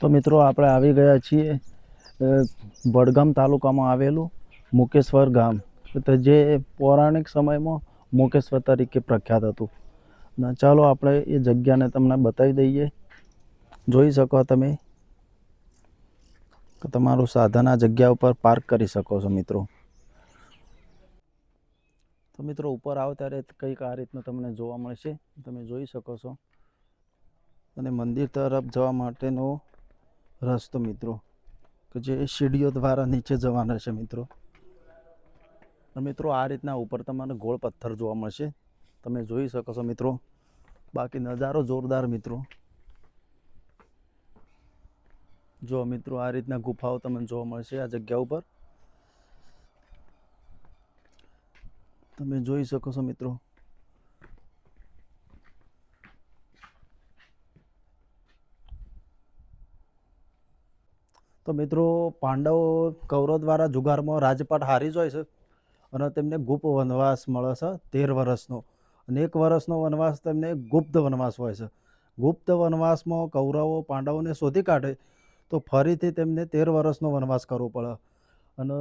તો મિત્રો આપણે આવી ગયા છીએ વડગામ તાલુકામાં આવેલું મુકેશ્વર ગામ. તો જે પૌરાણિક સમયમાં મુકેશ્વર તરીકે પ્રખ્યાત હતું. ને, ચાલો આપણે એ જગ્યાને તમને બતાવી દઈએ. જોઈ શકો તમે તમારું સાધન આ જગ્યા ઉપર પાર્ક કરી શકો છો મિત્રો. તો મિત્રો ઉપર આવો ત્યારે કંઈક આ રીતનું તમને જોવા મળશે. તમે જોઈ શકો છો. અને મંદિર તરફ જવા માટેનો રસ્તો મિત્રો, કે જે સીડીઓ દ્વારા નીચે જવાના છે મિત્રો. મિત્રો, આ રીતના ઉપર તમને ગોળ પથ્થર જોવા મળશે. તમે જોઈ શકો છો મિત્રો. બાકી નજારો જોરદાર મિત્રો. જો મિત્રો, આ રીતના ગુફાઓ તમને જોવા મળશે આ જગ્યા ઉપર. તમે જોઈ શકો છો મિત્રો. તો મિત્રો પાંડવો કૌરવ દ્વારા જુગારમાં રાજપાટ હારી જાય છે અને તેમને ગુપ્ત વનવાસ મળે છે તેર વર્ષનો. અને એક વર્ષનો વનવાસ તેમને ગુપ્ત વનવાસ હોય છે. ગુપ્ત વનવાસમાં કૌરવો પાંડવોને શોધી કાઢે તો ફરીથી તેમને તેર વર્ષનો વનવાસ કરવો પડે. અને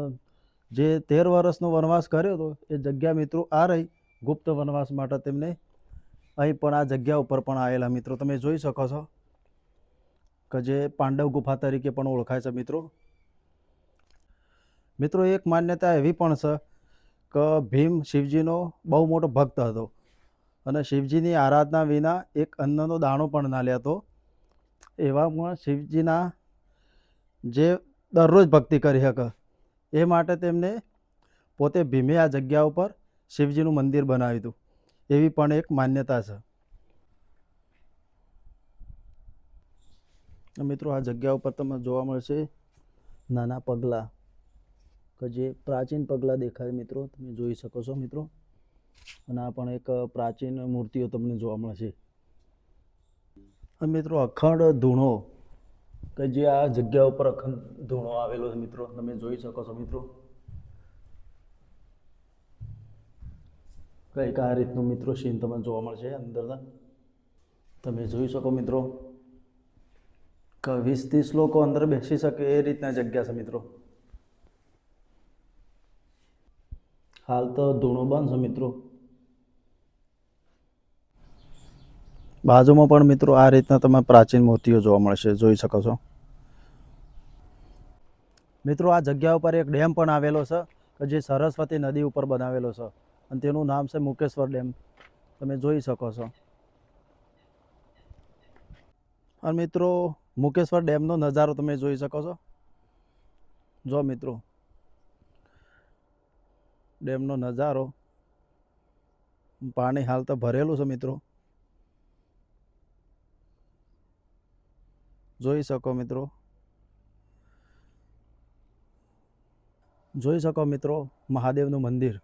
જે તેર વર્ષનો વનવાસ કર્યો હતો એ જગ્યા મિત્રો આ રહી. ગુપ્ત વનવાસ માટે તેમને અહીં પણ આ જગ્યા ઉપર પણ આવેલા મિત્રો તમે જોઈ શકો છો. કે જે પાંડવ ગુફા તરીકે પણ ઓળખાય છે મિત્રો. મિત્રો, એક માન્યતા એવી પણ છે કે ભીમ શિવજીનો બહુ મોટો ભક્ત હતો અને શિવજીની આરાધના વિના એક અન્નનો દાણો પણ ના લેતો. એવામાં શિવજીના જે દરરોજ ભક્તિ કરી શકે એ માટે તેમને પોતે ભીમે આ જગ્યા ઉપર શિવજીનું મંદિર બનાવ્યું હતું. એવી પણ એક માન્યતા છે. મિત્રો, આ જગ્યા ઉપર તમને જોવા મળશે નાના પગલાં કે જે પ્રાચીન પગલાં દેખાય મિત્રો, તમે જોઈ શકો છો મિત્રો. અને આ પણ એક પ્રાચીન મૂર્તિઓ તમને જોવા મળશે. મિત્રો, અખંડ ધૂણો કે જે આ જગ્યા ઉપર અખંડ ધૂણો આવેલો છે મિત્રો, તમે જોઈ શકો છો મિત્રો. કંઈક આ રીતનું મિત્રો સીન તમને જોવા મળશે અંદરના. તમે જોઈ શકો મિત્રો. વીસ ત્રીસ લોકો અંદર બેસી શકે એ રીતના જગ્યા છે, મિત્રો. હાલ તો ધૂણો બંધ છે, મિત્રો. બાજુમાં પણ, મિત્રો, આ રીતના તમે પ્રાચીન મૂર્તિઓ જોવા મળશે, જોઈ શકો છો. મિત્રો, આ જગ્યા ઉપર એક ડેમ પણ આવેલો છે, કે જે સરસ્વતી નદી ઉપર બનાવેલો છે, અને તેનું નામ છે મુકેશ્વર ડેમ. તમે જોઈ શકો છો. અને મિત્રો મુકેશ્વર ડેમનો નજારો તમે જોઈ શકો છો. જો મિત્રો, ડેમનો નજારો પાણી હાલ તો ભરેલું છે મિત્રો. જોઈ શકો મિત્રો. જોઈ શકો મિત્રો મહાદેવનું મંદિર.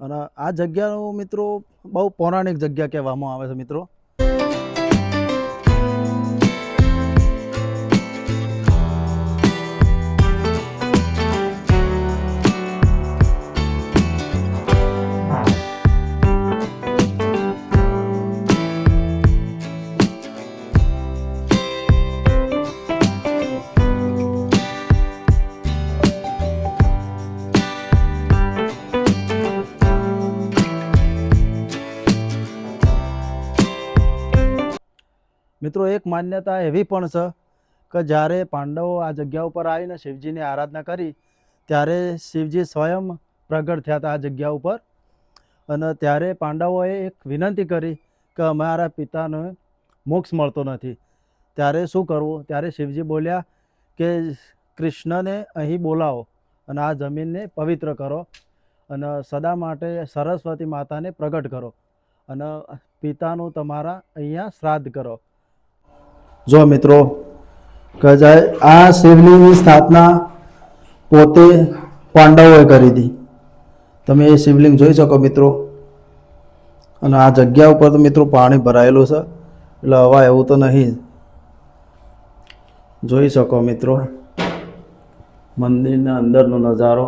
અને આ જગ્યાનું મિત્રો બહુ પૌરાણિક જગ્યા કહેવામાં આવે છે મિત્રો. મિત્રો, એક માન્યતા એવી પણ છે કે જ્યારે પાંડવો આ જગ્યા ઉપર આવીને શિવજીની આરાધના કરી, ત્યારે શિવજી સ્વયં પ્રગટ થયા હતા આ જગ્યા ઉપર. અને ત્યારે પાંડવોએ એક વિનંતી કરી કે અમારા પિતાને મોક્ષ મળતો નથી. ત્યારે શું કરવું? ત્યારે શિવજી બોલ્યા કે કૃષ્ણને અહીં બોલાવો અને આ જમીનને પવિત્ર કરો અને સદા માટે સરસ્વતી માતાને પ્રગટ કરો અને પિતાનું તમારા અહીંયા શ્રાદ્ધ કરો. જો મિત્રો કજાય આ શિવલિંગની સ્થાપના પોતે પાંડવોએ કરી હતી. તમે એ શિવલિંગ જોઈ શકો મિત્રો. અને આ જગ્યા ઉપર તો મિત્રો પાણી ભરાયેલું છે. એટલે હવા એવું તો નહીં. જોઈ શકો મિત્રો, મંદિરના અંદરનો નજારો.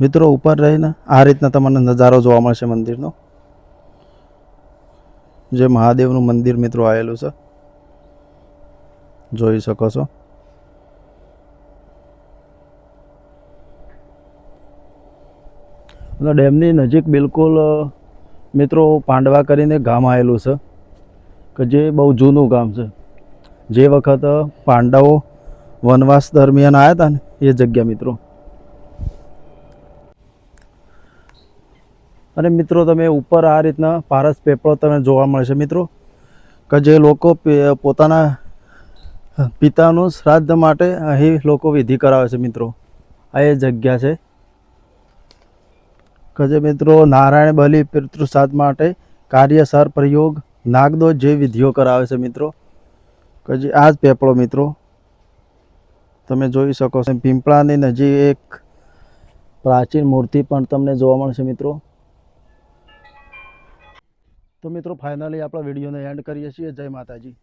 મિત્રો ઉપર રહીને આ રીતના તમને નજારો જોવા મળશે મંદિરનો. જે મહાદેવનું મંદિર મિત્રો આવેલું છે. જોઈ શકો છો. ડેમની નજીક બિલકુલ મિત્રો પાંડવા કરીને ગામ આવેલું છે, કે જે બહુ જૂનું ગામ છે. જે વખત પાંડવો વનવાસ દરમિયાન આવ્યા હતા ને એ જગ્યા મિત્રો. અને મિત્રો, તમે ઉપર આ રીતના પારસ પેપરો તમે જોવા મળશે. મિત્રો, કે જે લોકો પોતાના પિતાનું શ્રાદ્ધ માટે અહીં લોકો વિધિ કરાવે છે, મિત્રો. આ એ જગ્યા છે. કે જે મિત્રો, નારાયણ બલિ પિતૃ માટે કાર્યસર પ્રયોગ નાગદો જે વિધિઓ કરાવે છે, મિત્રો. કે જે આ જ પેપળો મિત્રો. તમે જોઈ શકો છો. પીંપળાની નજીક એક પ્રાચીન મૂર્તિ પણ તમને જોવા મળશે, મિત્રો. તો મિત્રો ફાઇનલી આપણા વિડીયોને એન્ડ કરીએ છીએ. જય માતાજી.